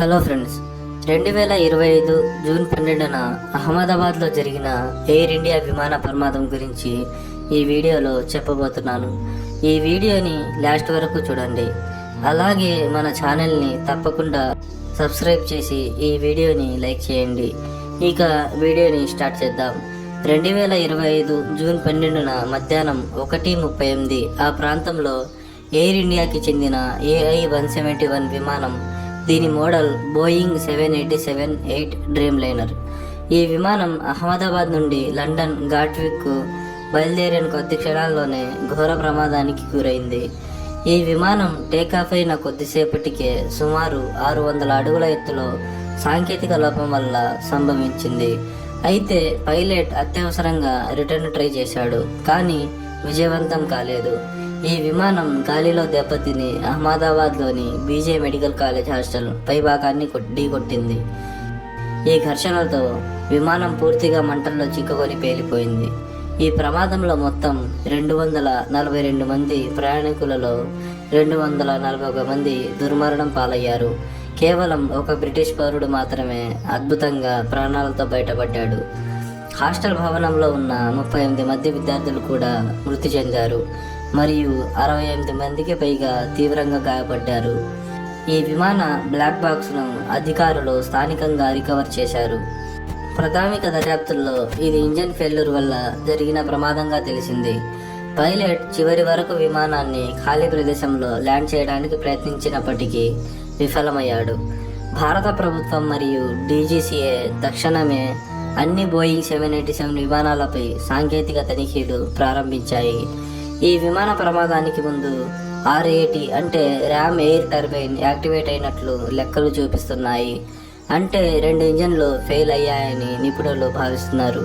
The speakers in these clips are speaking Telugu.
హలో ఫ్రెండ్స్ రెండు వేల ఇరవై ఐదు జూన్ పన్నెండున అహ్మదాబాద్లో జరిగిన ఎయిర్ ఇండియా విమాన ప్రమాదం గురించి ఈ వీడియోలో చెప్పబోతున్నాను. ఈ వీడియోని లాస్ట్ వరకు చూడండి. అలాగే మన ఛానల్ని తప్పకుండా సబ్స్క్రైబ్ చేసి ఈ వీడియోని లైక్ చేయండి. ఇక వీడియోని స్టార్ట్ చేద్దాం. రెండు వేల ఇరవై ఐదు జూన్ పన్నెండున మధ్యాహ్నం ఒకటి ముప్పై ఎనిమిది ఆ ప్రాంతంలో ఎయిర్ ఇండియాకి చెందిన ఏఐ వన్ సెవెంటీ వన్ విమానం దీని model Boeing seven eighty seven eight Dreamliner ఈ విమానం అహ్మదాబాద్ నుండి లండన్ ఘాట్విక్కు బయలుదేరిన కొద్ది క్షణాల్లోనే ఘోర ప్రమాదానికి గురైంది. ఈ విమానం టేకాఫ్ అయిన కొద్దిసేపటికే సుమారు ఆరు వందల అడుగుల ఎత్తులో సాంకేతిక లోపం వల్ల సంభవించింది. అయితే పైలట్ అత్యవసరంగా రిటర్న్ ట్రై చేశాడు కానీ విజయవంతం కాలేదు. ఈ విమానం గాలిలో దెబ్బతిని అహ్మదాబాద్లోని బీజే మెడికల్ కాలేజ్ హాస్టల్ పైభాగాన్ని ఢీకొట్టింది. ఈ ఘర్షణలతో విమానం పూర్తిగా మంటల్లో చిక్కుకొని పేలిపోయింది. ఈ ప్రమాదంలో మొత్తం రెండు వందల నలభై రెండు మంది ప్రయాణికులలో రెండు వందల నలభై ఒక మంది దుర్మరణం పాలయ్యారు. కేవలం ఒక బ్రిటిష్ పౌరుడు మాత్రమే అద్భుతంగా ప్రాణాలతో బయటపడ్డాడు. హాస్టల్ భవనంలో ఉన్న ముప్పై ఎనిమిది మంది విద్యార్థులు కూడా మృతి చెందారు. మరియు అరవై ఎనిమిది మందికి పైగా తీవ్రంగా గాయపడ్డారు. ఈ విమాన బ్లాక్ బాక్స్ను అధికారులు స్థానికంగా రికవర్ చేశారు. ప్రాథమిక దర్యాప్తుల్లో ఇది ఇంజన్ ఫెయిల్యూర్ వల్ల జరిగిన ప్రమాదంగా తెలిసింది. పైలట్ చివరి వరకు విమానాన్ని ఖాళీ ప్రదేశంలో ల్యాండ్ చేయడానికి ప్రయత్నించినప్పటికీ విఫలమయ్యాడు. భారత ప్రభుత్వం మరియు డీజీసీఏ తక్షణమే అన్ని బోయింగ్ సెవెన్ ఎయిటీ సెవెన్ విమానాలపై సాంకేతిక తనిఖీలు ప్రారంభించాయి. ఈ విమాన ప్రమాదానికి ముందు ఆర్ఏటి అంటే ర్యామ్ ఎయిర్ టర్బైన్ యాక్టివేట్ అయినట్లు లెక్కలు చూపిస్తున్నాయి. అంటే రెండు ఇంజన్లు ఫెయిల్ అయ్యాయని నిపుణులు భావిస్తున్నారు.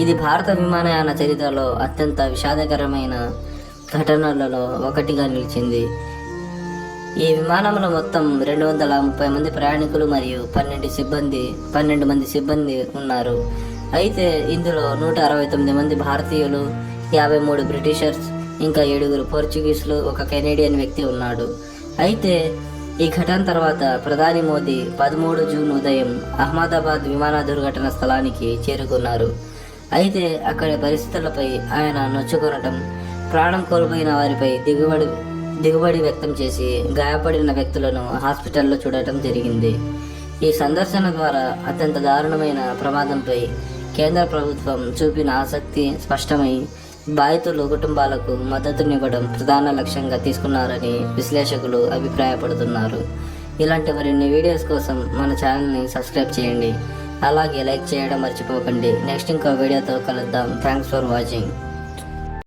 ఇది భారత విమానయాన చరిత్రలో అత్యంత విషాదకరమైన ఘటనలలో ఒకటిగా నిలిచింది. ఈ విమానంలో మొత్తం రెండు వందల ముప్పై మంది ప్రయాణికులు మరియు పన్నెండు సిబ్బంది పన్నెండు మంది సిబ్బంది ఉన్నారు. అయితే ఇందులో నూట అరవై తొమ్మిది మంది భారతీయులు యాభై మూడు బ్రిటిషర్స్ ఇంకా ఏడుగురు పోర్చుగీస్లు ఒక కెనేడియన్ వ్యక్తి ఉన్నాడు. అయితే ఈ ఘటన తర్వాత ప్రధాని మోదీ పదమూడు జూన్ ఉదయం అహ్మదాబాద్ విమాన దుర్ఘటన స్థలానికి చేరుకున్నారు. అయితే అక్కడి పరిస్థితులపై ఆయన నొచ్చుకొనటం ప్రాణం కోల్పోయిన వారిపై దిగుబడి దిగుబడి వ్యక్తం చేసి గాయపడిన వ్యక్తులను హాస్పిటల్లో చూడటం జరిగింది. ఈ సందర్శన ద్వారా అత్యంత దారుణమైన ప్రమాదంపై కేంద్ర ప్రభుత్వం చూపిన ఆసక్తి స్పష్టమై బాధితులు కుటుంబాలకు మద్దతునివ్వడం ప్రధాన లక్ష్యంగా తీసుకున్నారని విశ్లేషకులు అభిప్రాయపడుతున్నారు. ఇలాంటి మరిన్ని వీడియోస్ కోసం మన ఛానల్ని సబ్స్క్రైబ్ చేయండి. అలాగే లైక్ చేయడం మర్చిపోకండి. నెక్స్ట్ ఇంకో వీడియోతో కలుద్దాం. Thanks for watching.